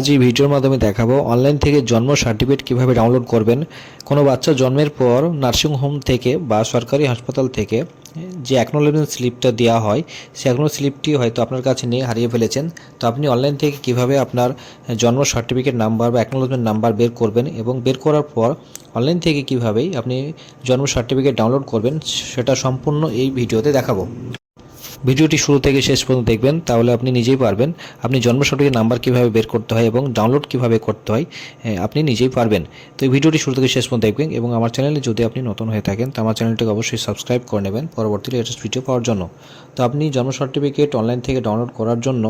আজ এই ভিডিওর মাধ্যমে দেখাবো অনলাইন থেকে জন্ম সার্টিফিকেট কীভাবে ডাউনলোড করবেন। কোনো বাচ্চা জন্মের পর নার্সিং হোম থেকে বা সরকারি হাসপাতাল থেকে যে অ্যাকনোলেজমেন্ট স্লিপটা দেওয়া হয়, সেই অ্যাকনোলেজ স্লিপটি হয়তো আপনার কাছে নিয়ে হারিয়ে ফেলেছেন। তো আপনি অনলাইন থেকে কীভাবে আপনার জন্ম সার্টিফিকেট নাম্বার বা অ্যাকনোলেজমেন্ট নাম্বার বের করবেন এবং বের করার পর অনলাইন থেকে কিভাবেই আপনি জন্ম সার্টিফিকেট ডাউনলোড করবেন, সেটা সম্পূর্ণ এই ভিডিওতে দেখাবো। ভিডিওটি শুরু থেকে শেষ পর্যন্ত দেখবেন, তাহলে আপনি নিজেই পারবেন। আপনি জন্ম সার্টিফিকেট নাম্বার কীভাবে বের করতে হয় এবং ডাউনলোড কীভাবে করতে হয় আপনি নিজেই পারবেন। তো এই ভিডিওটি শুরু থেকে শেষ পর্যন্ত দেখবেন এবং আমার চ্যানেলে যদি আপনি নতুন হয়ে থাকেন, তো আমার চ্যানেলটিকে অবশ্যই সাবস্ক্রাইব করে নেবেন পরবর্তী লেটেস্ট ভিডিও পাওয়ার জন্য। তো আপনি জন্ম সার্টিফিকেট অনলাইন থেকে ডাউনলোড করার জন্য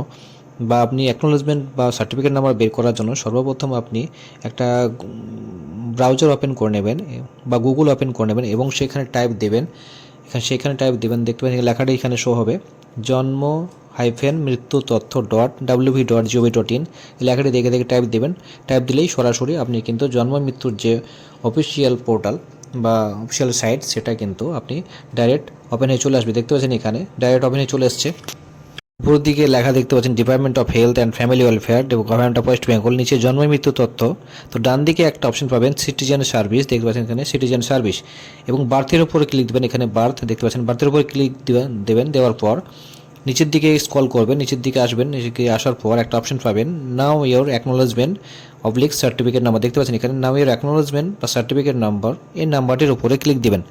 বা আপনি অ্যাকনোলেজমেন্ট বা সার্টিফিকেট নাম্বার বের করার জন্য সর্বপ্রথম আপনি একটা ব্রাউজার ওপেন করে নেবেন, বা গুগল ওপেন করে নেবেন এবং সেখানে টাইপ দেবেন এখানে সেখানে টাইপ দেবেন, দেখতে পাচ্ছেন লেখাটা এখানে শো হবে। জন্ম হাইফেন মৃত্যু তথ্য dot W V dot G O V dot in লেখাটি দেখে দেখে টাইপ দেবেন। টাইপ দিলেই সরাসরি আপনি কিন্তু জন্ম মৃত্যুর যে অফিসিয়াল পোর্টাল বা অফিসিয়াল সাইট সেটা কিন্তু আপনি ডাইরেক্ট ওপেন হয়ে চলে আসবে। দেখতে পাচ্ছেন এখানে ডাইরেক্ট ওপেন হয়ে চলে এসছে। উপর দিকে লেখা দেখতে পাচ্ছেন department of health and family welfare government of West Bengal নিচে জন্ম মৃত্যু তথ্য। তো ডান দিকে একটা অপশন পাবেন সিটিজেন সার্ভিস দেখতে পাচ্ছেন এখানে সিটিজেন সার্ভিস এবং বার্থের উপরে ক্লিক দেবেন এখানে বার্থ, দেখতে পাচ্ছেন, বার্থের উপরে ক্লিক দিবেন, দেবেন, দেওয়ার পর নিচের দিকে স্ক্রল করবেন, নিচের দিকে আসবেন, নিচের দিকে আসার পর একটা অপশন পাবেন now your acknowledgement oblique certificate number দেখতে পাচ্ছেন এখানে নাও ইয়োর অ্যাকনোলেজমেন্ট বা সার্টিফিকেট নাম্বার এই নাম্বারটির উপরে ক্লিক দিবেন।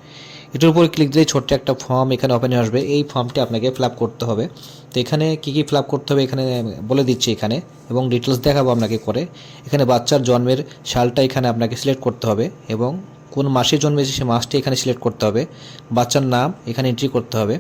এটার উপরে ক্লিক দিলে ছোট্ট একটা ফর্ম এখানে ওপেন আসবে। এই ফর্মটি আপনাকে ফিল করতে হবে। তো এখানে কী কী ফিল করতে হবে এখানে বলে দিচ্ছি এখানে এবং ডিটেলস দেখাবো আপনাকে করে। এখানে বাচ্চার জন্মের সালটা এখানে আপনাকে সিলেক্ট করতে হবে এবং কোন মাসে জন্মেছে সে মাসটি এখানে সিলেক্ট করতে হবে। বাচ্চার নাম এখানে এন্ট্রি করতে হবে।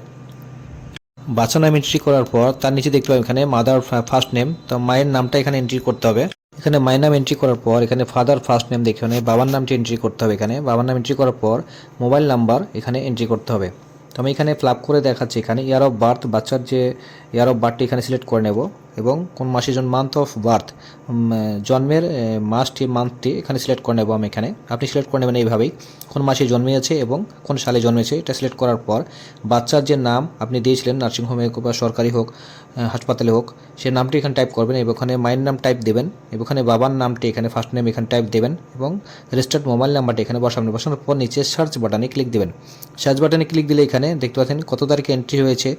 বাচ্চার নাম এন্ট্রি করার পর তার নিচে দেখতে পাবেন এখানে মাদার ফার্স্ট নেম তো মায়ের নামটা এখানে এন্ট্রি করতে হবে। এখানে মায়ের নাম এন্ট্রি করার পর, এখানে ফাদার ফার্স্ট নেম দেখে নেই বাবার নামটি এন্ট্রি করতে হবে এখানে। বাবার নাম এন্ট্রি করার পর মোবাইল নাম্বার এখানে এন্ট্রি করতে হবে। তো আমি এখানে ফ্লাপ করে দেখাচ্ছি, এখানে ইয়ার অফ বার্থ বাচ্চার যে ইয়ার অফ বার্থটি এখানে সিলেক্ট করে নেব। এবং কোন মাসে জন মান্থ অফ বার্থ জন্মের মাসটি মান্থটি এখানে সিলেক্ট করে নেব আমি এখানে। আপনি সিলেক্ট করে নেবেন এইভাবেই। কোন মাসে জন্মিয়েছে এবং কোন সালে জন্মেছে এটা সিলেক্ট করার পর বাচ্চার যে নাম আপনি দিয়েছিলেন নার্সিংহোমে হোক বা সরকারি হোক হাসপাতালে হোক, সে নামটি এখানে টাইপ করবেন এবং ওখানে মায়ের নাম টাইপ দেবেন এবং ওখানে বাবার নামটি এখানে ফার্স্ট নেম এখানে টাইপ দেবেন এবং রেজিস্টার্ড মোবাইল নাম্বারটি এখানে বসাবেন। বসানোর পর নিচে সার্চ বাটনে ক্লিক দেবেন। সার্চ বাটনে ক্লিক দিলে এখানে দেখতে পাচ্ছেন কত তারিখে এন্ট্রি হয়েছে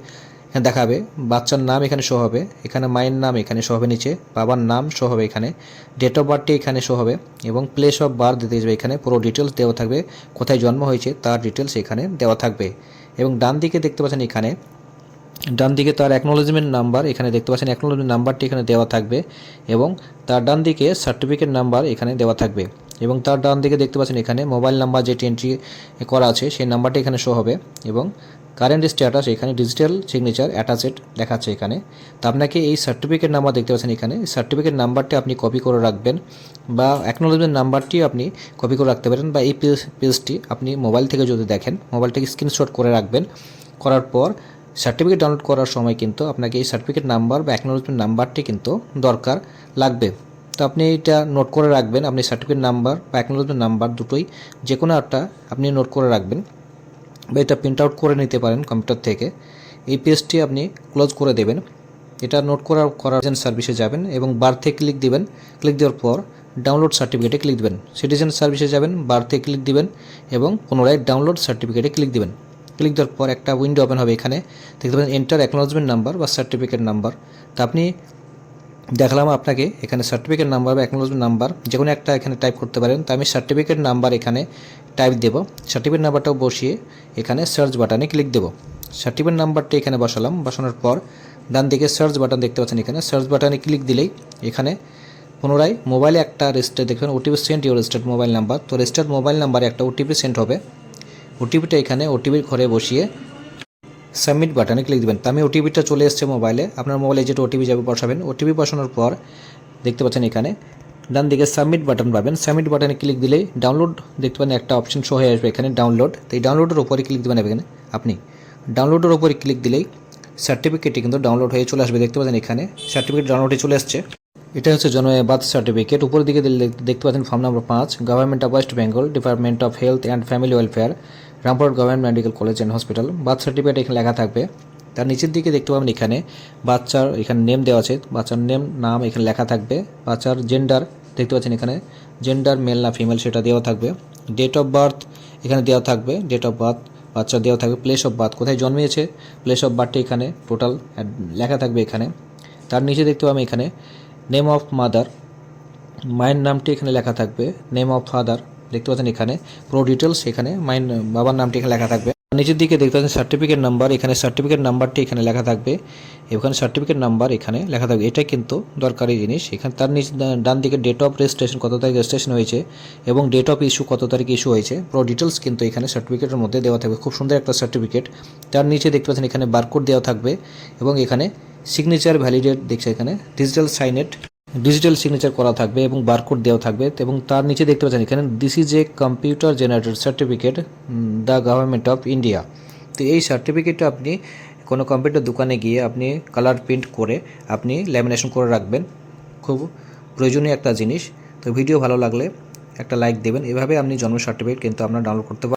দেখাবে। বাচ্চার নাম এখানে শো হবে। এখানে মায়ের নাম এখানে শো হবে নিচে। বাবার নাম শো হবে এখানে। ডেট অফ বার্থটি এখানে শো হবে এবং প্লেস অফ বার্থ দিতে যাবে এখানে। পুরো ডিটেলস দেওয়া থাকবে। কোথায় জন্ম হয়েছে তার ডিটেলস এখানে দেওয়া থাকবে। এবং ডান দিকে দেখতে পাচ্ছেন এখানে, ডান দিকে তার অ্যাকনোলজমেন্ট নাম্বার এখানে দেখতে পাচ্ছেন অ্যাকনোলজমেন্ট নাম্বারটি এখানে দেওয়া থাকবে এবং তার ডান দিকে সার্টিফিকেট নাম্বার এখানে দেওয়া থাকবে। এবং তার ডান দিকে দেখতে পাচ্ছেন এখানে মোবাইল নাম্বার যেটি এন্ট্রি করা আছে, সেই নাম্বারটি এখানে শো হবে এবং কারেন্ট স্ট্যাটাস এখানে ডিজিটাল সিগনেচার অ্যাটাচেড দেখাচ্ছে এখানে। তো আপনাকে এই সার্টিফিকেট নাম্বার দেখতে পাচ্ছেন এখানে। সার্টিফিকেট নাম্বারটি আপনি কপি করে রাখবেন বা অ্যাকনোলজমেন্ট নাম্বারটি আপনি কপি করে রাখতে পারেন বা এই পেজ পেজটি আপনি মোবাইল থেকে যদি দেখেন মোবাইল থেকে স্ক্রিনশট করে রাখবেন। করার পর সার্টিফিকেট ডাউনলোড করার সময় কিন্তু আপনাকে এই সার্টিফিকেট নাম্বার বা অ্যাকনোলজমেন্ট নাম্বারটি কিন্তু দরকার লাগবে। তো আপনি এটা নোট করে রাখবেন। আপনি সার্টিফিকেট নাম্বার বা অ্যাকনোলজমেন্ট নাম্বার দুটোই যে কোনো একটা আপনি নোট করে রাখবেন। বা এটা প্রিন্ট আউট করে নিতে পারেন কম্পিউটার থেকে। এই পেজটি আপনি ক্লোজ করে দেবেন। এটা নোট করার করার সার্ভিসে যাবেন এবং বার্থে ক্লিক দিবেন। ক্লিক দেওয়ার পর ডাউনলোড সার্টিফিকেটে ক্লিক দিবেন। সিটিজেন সার্ভিসে যাবেন বার্থে ক্লিক দিবেন এবং পুনরায় ডাউনলোড সার্টিফিকেটে ক্লিক দিবেন। ক্লিক দেওয়ার পর একটা উইন্ডো ওপেন হবে এখানে। দেখতে পাবেন এন্টার অ্যাকনোলজমেন্ট নাম্বার বা সার্টিফিকেট নাম্বার তা আপনি দেখালাম আপনাকে, এখানে সার্টিফিকেট নাম্বার বা অ্যাকনোলজমেন্ট নাম্বার যে কোনো একটা এখানে টাইপ করতে পারেন। তো আমি সার্টিফিকেট নাম্বার এখানে টাইপ দেব। সার্টিফিকেট নাম্বারটাও বসিয়ে এখানে সার্চ বাটনে ক্লিক দেব। সার্টিফিকেট নাম্বারটা এখানে বসালাম। বসানোর পর ডান দিকে সার্চ বাটন দেখতে পাচ্ছেন এখানে। সার্চ বাটনে ক্লিক দিলেই এখানে পুনরায় মোবাইলে একটা রেজিস্টার দেখবেন OTP sent your registered mobile number তো রেজিস্টার্ড মোবাইল নাম্বারে একটা ওটিপি সেন্ট হবে। ওটিপিটা এখানে ওটিপির ঘরে বসিয়ে সাবমিট বাটনে ক্লিক দেবেন। তো আমি ওটিপিটা চলে এসছে মোবাইলে আপনার মোবাইলে যেটা ওটিপি যাবে, বসাবেন। ওটিপি বসানোর পর দেখতে পাচ্ছেন এখানে ডান দিকে সাবমিট বাটন পাবেন। সাবমিট বাটনে ক্লিক দিলেই ডাউনলোড দেখতে পাবেন একটা অপশন শো হয়ে আসবে এখানে ডাউনলোড তো এই ডাউনলোডের উপরে ক্লিক দেবেন এখানে আপনি। ডাউনলোডের উপরে ক্লিক দিলেই সার্টিফিকেটটি কিন্তু ডাউনলোড হয়ে চলে আসবে। দেখতে পাচ্ছেন এখানে সার্টিফিকেট ডাউনলোড চলে আসছে এটা হচ্ছে জন্ম বার্থ সার্টিফিকেট উপরের দিকে দেখতে পাচ্ছেন ফর্ম নম্বর পাঁচ government of West Bengal department of health and family welfare Rampurhat government medical college and hospital birth certificate এখানে লেখা থাকবে। তার নিচের দিকে দেখতে পাবেন এখানে বাচ্চার এখানে নেম দেওয়া আছে। বাচ্চার নেম নাম এখানে লেখা থাকবে। বাচ্চার জেন্ডার দেখতে পাচ্ছেন এখানে। জেন্ডার মেল না ফিমেল সেটা দেওয়া থাকবে। ডেট অফ বার্থ এখানে দেওয়া থাকবে। ডেট অফ বার্থ বাচ্চা দেওয়া থাকবে। প্লেস অফ বার্থ কোথায় জন্মিয়েছে? প্লেস অফ বার্থটা এখানে টোটাল লেখা থাকবে এখানে। তার নিচে দেখতে পাবেন এখানে নেম অফ মাদার মায়ের নামটি এখানে লেখা থাকবে। নেম অফ ফাদার দেখতে পাচ্ছেন এখানে, পুরো ডিটেলস এখানে, মায়ের বাবার নামটি এখানে লেখা থাকবে। নিচের দিকে দেখতে পাচ্ছেন সার্টিফিকেট নাম্বার এখানে সার্টিফিকেট নাম্বারটি এখানে লেখা থাকবে। এখানে সার্টিফিকেট নাম্বার এখানে লেখা থাকবে। এটা কিন্তু দরকারি জিনিস। এখানে তার নিচে, ডান দিকে ডেট অফ রেজিস্ট্রেশন কত তারিখ রেজিস্ট্রেশন হয়েছে এবং ডেট অফ ইস্যু কত তারিখ ইস্যু হয়েছে, পুরো ডিটেলস কিন্তু এখানে সার্টিফিকেটের মধ্যে দেওয়া থাকবে। খুব সুন্দর একটা সার্টিফিকেট তার নিচে দেখতে পাচ্ছেন এখানে বারকোড দেওয়া থাকবে এবং এখানে সিগনেচার ভ্যালিডেট দেখছে এখানে ডিজিটাল সাইনেট ডিজিটাল সিগনেচার করা থাকবে এবং বারকোড দেওয়া থাকবে। এবং তার নিচে দেখতে পাচ্ছেন এখানে this is a computer generated certificate the government of India তো এই সার্টিফিকেটটা আপনি কোনো কম্পিউটার দোকানে গিয়ে আপনি কালার প্রিন্ট করে আপনি ল্যামিনেশন করে রাখবেন। খুব প্রয়োজনীয় একটা জিনিস। তো ভিডিও ভালো লাগলে একটা লাইক দেবেন। এভাবে আপনি জন্ম সার্টিফিকেট কিন্তু আপনারা ডাউনলোড করতে পারেন